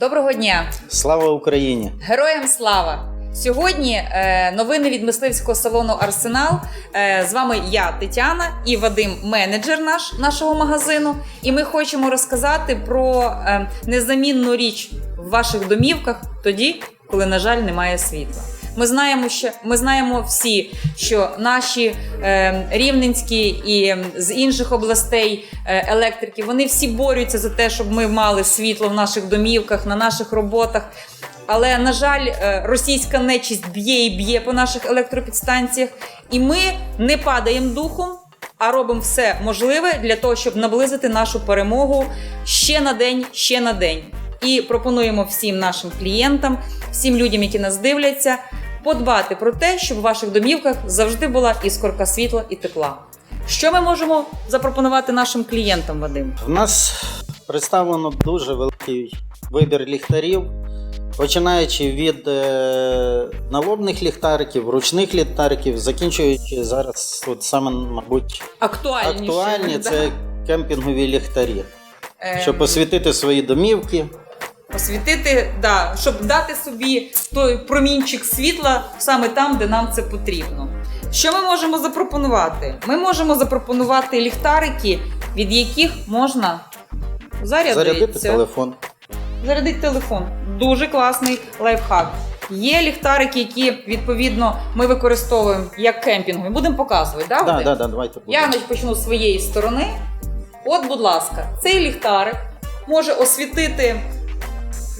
Доброго дня! Слава Україні! Героям слава! Сьогодні е, новини від мисливського салону Арсенал. Е, з вами я, Тетяна, і Вадим, менеджер наш, нашого магазину. І ми хочемо розказати про е, незамінну річ в ваших домівках тоді, коли, на жаль, немає світла. Ми знаємо, що ми знаємо всі, що наші е, рівненські і з інших областей е, електрики вони всі борються за те, щоб ми мали світло в наших домівках, на наших роботах. Але на жаль, е, російська нечисть б'є і б'є по наших електропідстанціях, і ми не падаємо духом, а робимо все можливе для того, щоб наблизити нашу перемогу ще на день, ще на день. І пропонуємо всім нашим клієнтам, всім людям, які нас дивляться, подбати про те, щоб у ваших домівках завжди була іскорка світла і тепла. Що ми можемо запропонувати нашим клієнтам, Вадим? В нас представлено дуже великий вибір ліхтарів, починаючи від е, налобних ліхтариків, ручних ліхтариків, закінчуючи зараз, от саме, мабуть, актуальні да? це кемпінгові ліхтарі, Ем, щоб освітити свої домівки. Освітити, да, щоб дати собі той промінчик світла саме там, де нам це потрібно. Що ми можемо запропонувати? Ми можемо запропонувати ліхтарики, від яких можна зарядитися. Зарядити телефон. Зарядити телефон. Дуже класний лайфхак. Є ліхтарики, які відповідно ми використовуємо як кемпінгові. Будемо показувати, да, Так, да, да, давайте Я будемо. значить, почну з своєї сторони. От, будь ласка, цей ліхтарик може освітити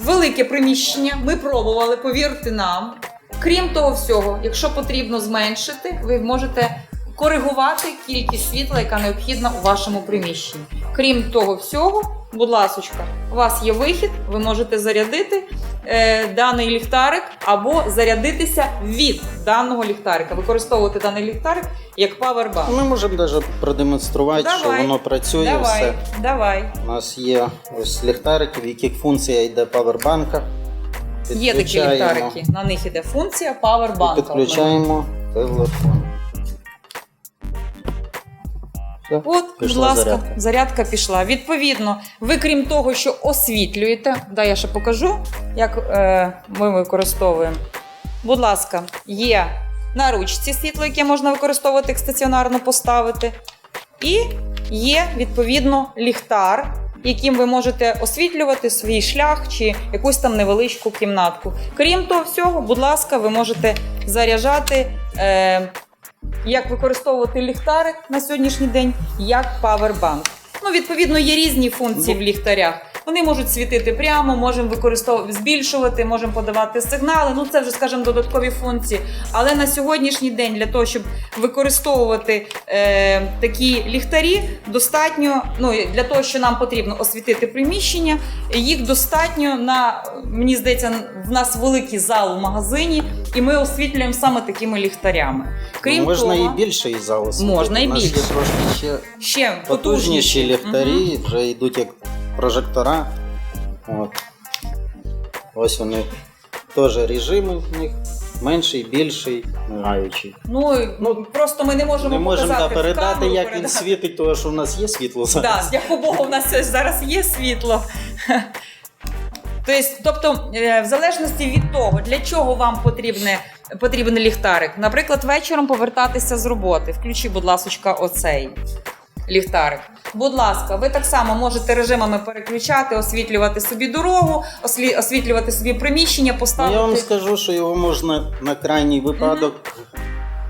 велике приміщення. Ми пробували, повірте нам. Крім того всього, якщо потрібно зменшити, ви можете коригувати кількість світла, яка необхідна у вашому приміщенні. Крім того всього, будь ласочка, у вас є вихід, ви можете зарядити е, даний ліхтарик або зарядитися від даного ліхтарика, використовувати даний ліхтарик як павербанк. Ми можемо навіть продемонструвати, що воно працює Давай, все. давай. У нас є ось ліхтарики, в яких функція йде павербанка. Є такі ліхтарики. На них іде функція Powerbank. Підключаємо телефон. От, будь ласка, зарядка. зарядка. пішла. Відповідно, ви крім того, що освітлюєте, да, я ще покажу, як е, ми використовуємо. Будь ласка, є на ручці світло, яке можна використовувати як стаціонарно поставити. І є відповідно ліхтар, яким ви можете освітлювати свій шлях чи якусь там невеличку кімнатку. Крім того всього, будь ласка, ви можете заряджати. Е, як використовувати ліхтарик на сьогоднішній день, як павербанк. Ну, відповідно, є різні функції в ліхтарях. Вони можуть світити прямо, можемо використовувати, збільшувати, можемо подавати сигнали. Ну, це вже, скажімо, додаткові функції. Але на сьогоднішній день для того, щоб використовувати е, такі ліхтарі, достатньо, ну для того, що нам потрібно освітити приміщення, їх достатньо на мені здається, в нас великий зал в магазині, і ми освітлюємо саме такими ліхтарями. Крім Можна того, і більше і залу світити. Можна і У нас більше. є трошки ще ще потужніші ліхтарі, Мгм. вже йдуть як прожектора. От. Ось вони теж режими в них. Менший, більший, мигаючий. Ну, Ну, просто ми не можемо Ми можемо показати да, передати, камеру, як він світить, тому що в нас є світло Да, зараз. дякую Богу, у нас зараз є світло. Тобто, тобто, е, в залежності від того, для чого вам потрібне, потрібен ліхтарик. Наприклад, вечором повертатися з роботи. Включи, будь ласка, оцей ліхтарик. Будь ласка, ви так само можете режимами переключати, освітлювати собі дорогу, ослі- освітлювати собі приміщення, Ну, поставити. я вам скажу, що його можна на крайній випадок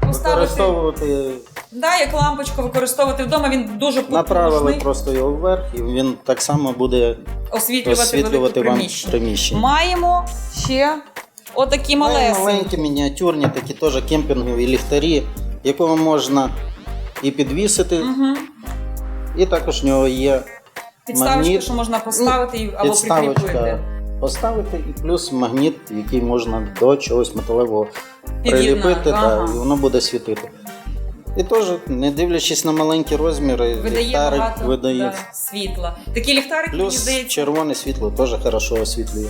поставити використовувати. да, як лампочку використовувати вдома. Він дуже Направили просто його вверх, і він так само буде освітлювати, освітлювати вам приміщення. приміщення. Маємо ще отакі малесенькі. маленькі, мініатюрні, такі теж кемпінгові ліхтарі, якого можна і підвісити, Угу. І також в нього є Підставочку, Магніт. що можна поставити і- або підставочка прикріпити. поставити, і плюс магніт, який можна до чогось металевого приліпити, ага. да, і воно буде світити. І теж, не дивлячись на маленькі розміри, Видає ліхтарик багато видає. да, світла. Такі ліхтарики, мені здається, червоне світло теж хорошо освітлює.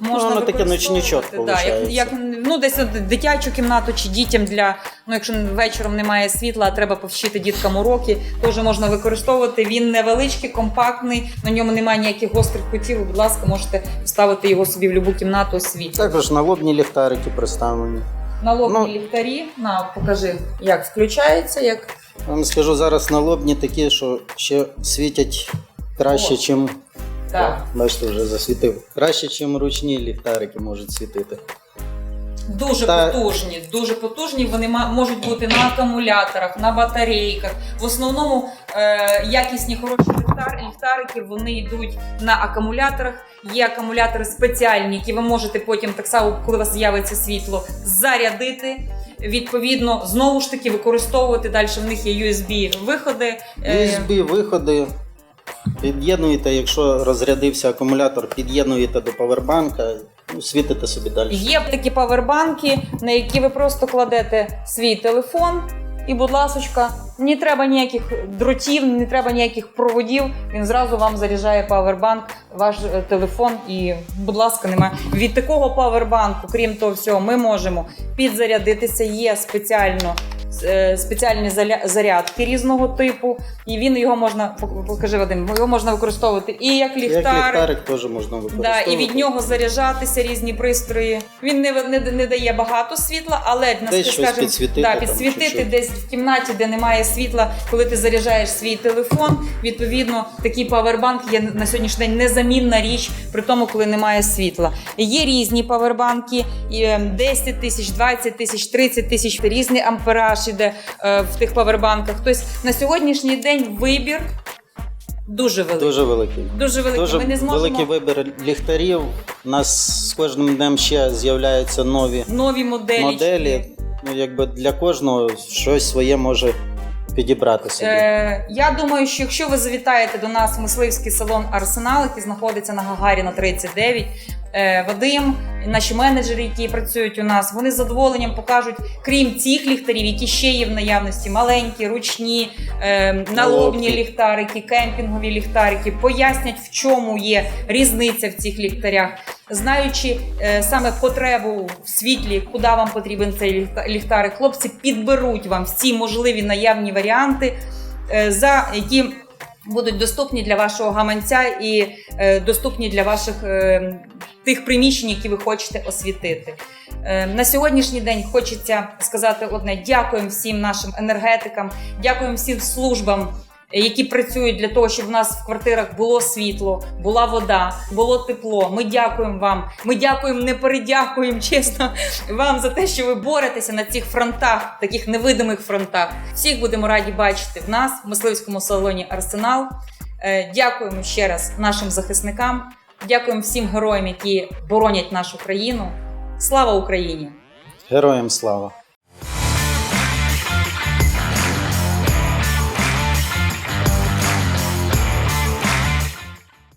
Можна воно таке ночничок використовувати, да, як, як ну, десь дитячу кімнату чи дітям для ну, якщо вечором немає світла, а треба повчити діткам уроки, теж можна використовувати. Він невеличкий, компактний, на ньому немає ніяких гострих кутів. Будь ласка, можете поставити його собі в будь-яку кімнату освітлю. Також налобні ліхтарики представлені. Налобні Ну- ліхтарі. На покажи, як включається, як Вам скажу зараз налобні такі, що ще світять краще, О. так. Бачите, вже засвітив. Краще, чим ручні ліхтарики можуть світити. Дуже Та- потужні, дуже потужні. Вони можуть бути на акумуляторах, на батарейках. В основному е, якісні хороші ліхтар, ліхтарики вони йдуть на акумуляторах. Є акумулятори спеціальні, які ви можете потім так само, коли у вас з'явиться світло, зарядити. Відповідно, знову ж таки використовувати далі. В них є USB виходи. Під'єднуєте, якщо розрядився акумулятор, під'єднуєте до павербанка, світите собі далі. Є такі павербанки, на які ви просто кладете свій телефон, і, будь ласочка, не треба ніяких дротів, не треба ніяких проводів. Він зразу вам заряджає павербанк, ваш е, телефон. І, будь ласка, немає. Від такого павербанку, крім того всього, ми можемо підзарядитися. Є спеціально. Е, Спеціальні зарядки різного типу, і він його можна покажи Вадим, його можна використовувати і як Як ліхтарик, ліхтарик теж можна Да, і від нього заряджатися різні пристрої. Він не, не, не дає багато світла, але Десь скажімо, підсвітити да, підсвітити десь в кімнаті, де немає світла, коли ти заряджаєш свій телефон. Відповідно, такий павербанк є на сьогоднішній день незамінна річ, при тому, коли немає світла. Є різні павербанки, і, е, 10 тисяч, 20 тисяч, 30 тисяч, різний ампераж іде е, в тих павербанках. Тобто на сьогоднішній день вибір дуже великий. Дуже великий. Дуже великий. Дуже Ми не зможемо великий вибір ліхтарів. У нас з кожним днем ще з'являються нові нові моделі. моделі. Ну, якби для кожного щось своє може підібрати собі. Е, я думаю, що якщо ви завітаєте до нас в мисливський салон Арсенал, який знаходиться на Гагаріна 39, е, Вадим, наші менеджери, які працюють у нас, вони з задоволенням покажуть, крім цих ліхтарів, які ще є в наявності, маленькі, ручні, е, налобні Налобні. ліхтарики, кемпінгові ліхтарики, пояснять, в чому є різниця в цих ліхтарях. Знаючи е, саме потребу в світлі, куди вам потрібен цей ліхтарик, хлопці підберуть вам всі можливі наявні варіанти, е, за які будуть доступні для вашого гаманця і е, доступні для ваших е, тих приміщень, які ви хочете освітити. Е, На сьогоднішній день хочеться сказати одне: дякуємо всім нашим енергетикам, дякуємо всім службам. Які працюють для того, щоб в нас в квартирах було світло, була вода, було тепло. Ми дякуємо вам. Ми дякуємо, не передякуємо, чесно вам за те, що ви боретеся на цих фронтах, таких невидимих фронтах. Всіх будемо раді бачити в нас в мисливському салоні Арсенал. Е, Дякуємо ще раз нашим захисникам. Дякуємо всім героям, які боронять нашу країну. Слава Україні! Героям слава!